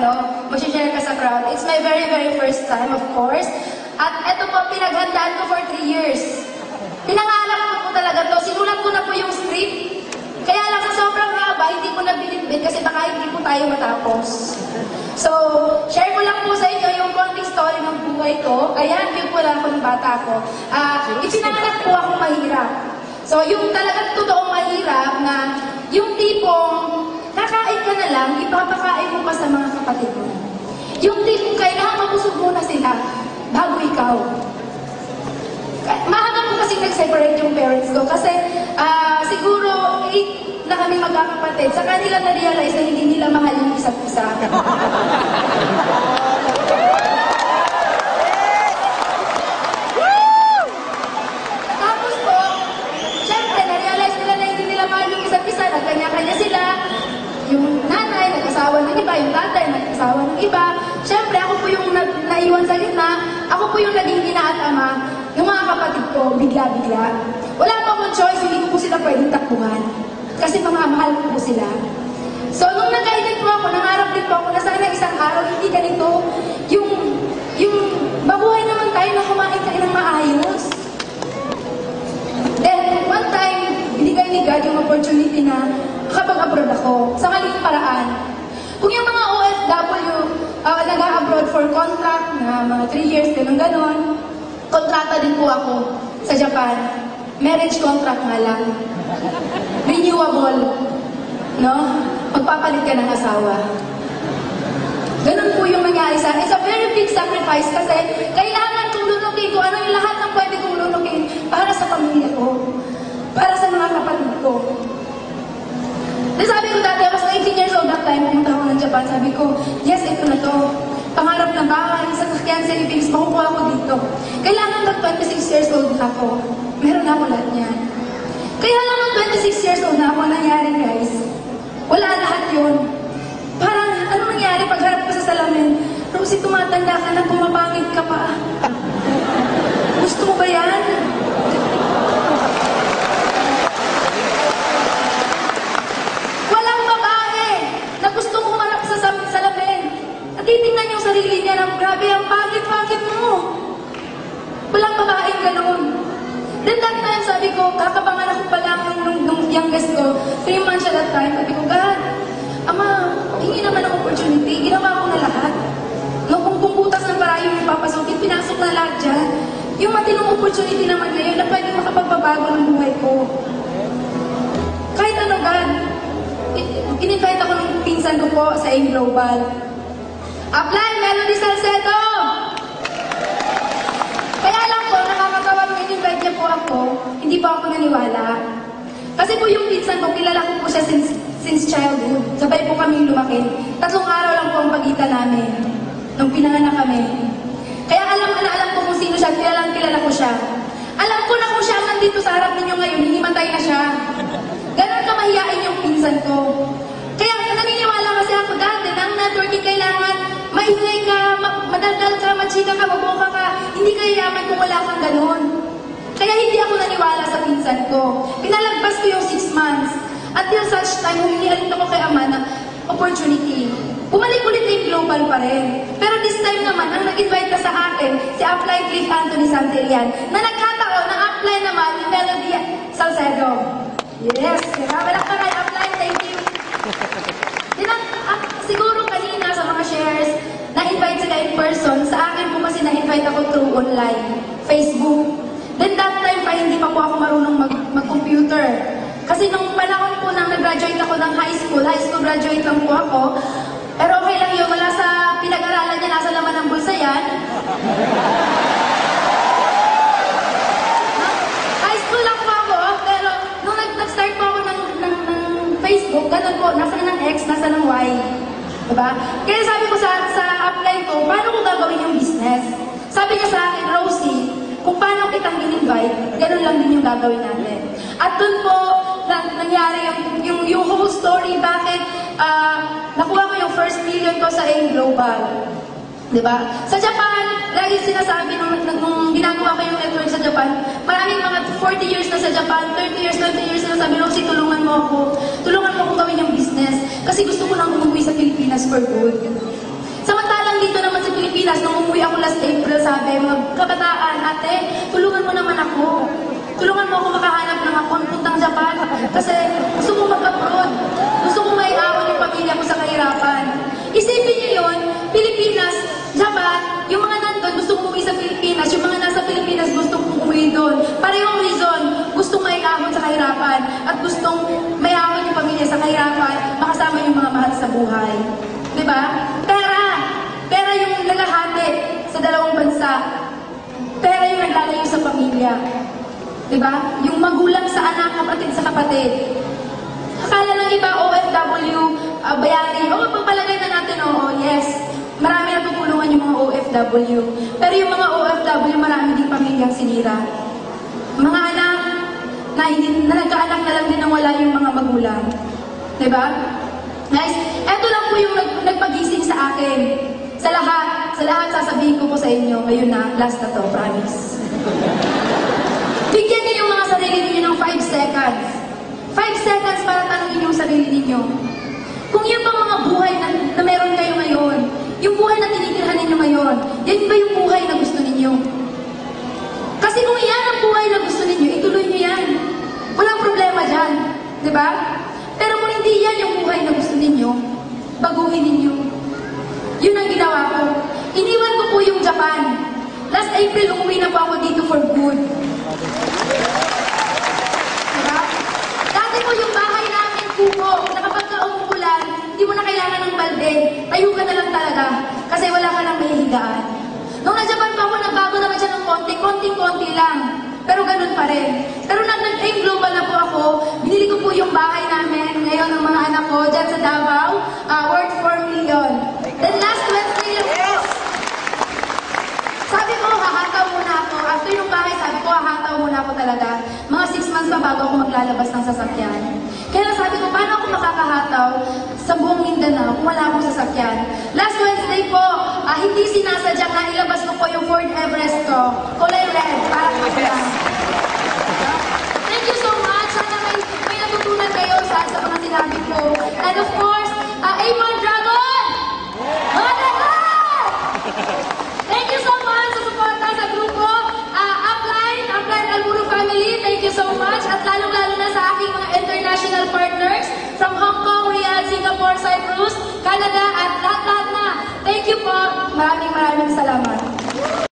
ano, mag-share ka sa crowd. It's my very, very first time, of course. At ito po, pinaghandaan ko for three years. Pinangarap ko po talaga to. Sinulat ko na po yung script. Kaya lang sa sobrang haba, hindi ko na binitbit kasi baka hindi po tayo matapos. So, share ko lang po sa inyo yung konting story ng buhay ko. Ayan, yun po lang ako ng bata ko. Ah, ipinanganak po ako mahirap. So, yung talagang totoong mahirap na yung tipong ipapakain mo pa sa mga kapatid mo. Yung tipong kailangan mabusog muna sila bago ikaw. Ka- Maaga po kasi nag-separate yung parents ko kasi ah, siguro eight na kami magkakapatid. Sa kanila na-realize na hindi nila mahal yung isa't isa. Tapos po, syempre, na-realize nila na hindi nila mahal yung isa't isa. Nagkanya-kanya sila. Yung nanay, nag-asawa ng iba. Yung tatay, nag-asawa ng iba. Syempre, ako po yung na naiwan sa gitna. Ako po yung naging ina at ama ng mga kapatid ko, bigla-bigla. Wala pa akong choice, hindi ko po sila pwedeng takbuhan. Kasi mga ko po sila. So, nung nag-edit po ako, nangarap din po ako na sana isang araw, hindi ganito, yung, yung, mabuhay naman tayo na kumain tayo ng maayos. Then, one time, binigay ni God yung opportunity na makapag-abroad ako sa maling paraan. Kung yung mga OFW uh, nag-abroad for contract na mga 3 years, ganun ganon, kontrata din po ako sa Japan. Marriage contract nga lang. Renewable. No? Magpapalit ka ng asawa. Ganun po yung nangyari sa. It's a very big sacrifice kasi kailangan kong lunukin ko ano yung lahat ng pwede kong lunukin para sa pamilya ko. Para sa mga kapatid ko. Then sabi ko dati, I was 18 years old that time, Japan. Sabi ko, yes, ito na to. Pangarap na bahay, sa kakyan sa Philippines, makukuha ko dito. Kailangan mag 26 years old na ako. Meron na ako lahat niyan. Kaya lang nung 26 years old na ako, ang nangyari guys, wala lahat yun. Parang, ano nangyari pagharap ko sa salamin? Rosie, tumatanda ka na, pumapangit ka pa. Gusto mo ba yan? Then that time, sabi ko, kakapanganak ko pa lang nung, nung youngest ko. Three months siya that time. Sabi ko, God, Ama, hingi naman ng opportunity. Ginawa ko na lahat. No, kung butas ng parayo yung papasukin, pinasok na lahat dyan. Yung matinong opportunity naman ngayon na pwede makapagpabago ng buhay ko. Kahit ano, God, in-invite ako ng pinsan ko po sa AIM Global. Apply, Melody Salcedo! Kaya lang po, nakakatawa nung ako, hindi po ako naniwala. Kasi po yung pinsan ko, kilala ko po siya since, since childhood. Sabay po kami lumaki. Tatlong araw lang po ang pagitan namin nung pinanganak kami. Kaya alam na alam ko kung sino siya, kilala kilala ko siya. Alam ko na kung siya nandito sa harap ninyo ngayon, hinimatay na siya. Ganon ka mahiyain yung pinsan ko. Kaya naniniwala kasi ako dati na ang networking kailangan maingay ka, ma- madaldal ka, machika ka, mabuka ka. Hindi ka yaman kung wala kang ganon. Kaya hindi ako naniwala sa pinsan ko. Pinalagpas ko yung six months. Until such time, humingi rin ako kay Ama na opportunity. Bumalik ulit na yung global pa rin. Pero this time naman, ang nag-invite na sa akin, si Apply Cliff Anthony Santillan, na nagkataon na apply naman ni Melody Salcedo. Yes, wala ka kay Apply, thank you. Dinang, ah, siguro kanina sa mga shares, na-invite sila in person. Sa akin po kasi na-invite ako through online, Facebook. Then that time pa, hindi pa po ako marunong mag- mag-computer. Kasi nung panahon po nang nag-graduate ako ng high school, high school graduate lang po ako, pero okay lang yun, wala sa pinag-aralan niya, nasa laman ng bulsa yan. High school lang po ako, pero nung nag- nag-start po ako ng, ng, ng Facebook, ganun po, nasa ng X, nasa ng Y. Diba? Kaya sabi ko sa, sa apply ko, paano ko gagawin yung business? Sabi niya sa akin, Rosie, kung paano kitang in-invite, ganun lang din yung gagawin natin. At dun po, na, nangyari yung, yung, yung whole story, bakit ah, nakuha ko yung first million ko sa AIM Global. Diba? Sa Japan, lagi sinasabi nung, nung ginagawa ko yung network sa Japan, maraming mga 40 years na sa Japan, 30 years, 20 years na sabi, Rosie, tulungan mo ako. Tulungan mo akong gawin yung business. Kasi gusto ko lang umuwi sa Pilipinas for good. Pilipinas, nung umuwi ako last April, sabi, mga kabataan, ate, tulungan mo naman ako. Tulungan mo ako makahanap ng ako puntang Japan. Kasi gusto ko mag-abroad. Gusto ko may awon yung pamilya ko sa kahirapan. Isipin niyo yun, Pilipinas, Japan, yung mga nandun gusto ko umuwi sa Pilipinas, yung mga nasa Pilipinas gusto ko umuwi doon. Parehong reason, gustong may ahon sa kahirapan at gustong may ahon yung pamilya sa kahirapan, makasama yung mga mahal sa buhay. Di ba? Pera! Pera yung lalahati sa bansa. Pera yung naglalayo sa pamilya. Di ba? Yung magulang sa anak, kapatid sa kapatid. Akala ng iba, OFW, uh, bayani. Oo, pagpalagay na natin, oo, yes. Marami natutulungan yung mga OFW. Pero yung mga OFW, marami din pamilyang sinira. Mga anak, na, na nagkaanak na lang din nang wala yung mga magulang. Diba? Guys, eto lang po yung nag, nagpagising sa akin. Sa lahat, sa lahat sasabihin ko po sa inyo, ngayon na, last na to, promise. Bigyan niyo yung mga sarili ninyo ng 5 seconds. 5 seconds para tanungin yung sarili ninyo. Kung yun bang mga buhay na, na meron kayo ngayon, yung buhay na tinitirhan ninyo ngayon, yan ba yung buhay na gusto ninyo? Kasi kung yan ang buhay na gusto ninyo, ituloy niyo yan. Walang problema dyan. Di ba? Pero kung hindi yan yung buhay na gusto ninyo, baguhin ninyo. Yun ang ginawa ko. Iniwan ko po yung Japan. Last April, umuwi na po ako dito for good. Diba? Dati po yung bahay namin, kubo, na kapag ka umuulan, hindi mo na kailangan ng balde. Tayo ka na lang talaga. Kasi wala ka nang mahihigaan. Nung nasa-Japan pa ako, nagbago naman siya ng konti, konting-konti lang. Pero ganun pa rin. Pero nag nag-aim global na po ako, binili ko po yung bahay namin, ngayon ng mga anak ko, dyan sa Davao, uh, worth 4 million. Then last Wednesday po, sabi ko, hahataw muna ako. After yung bahay, sabi ko, hahataw muna ako talaga. Mga six months pa bago ako maglalabas ng sasakyan. Kaya sabi ko, paano ako makakahataw sa buong Mindanao kung wala akong sasakyan? Last Wednesday po, ah, hindi sinasadyang na ilabas ko po yung Ford Everest ko. Salamá.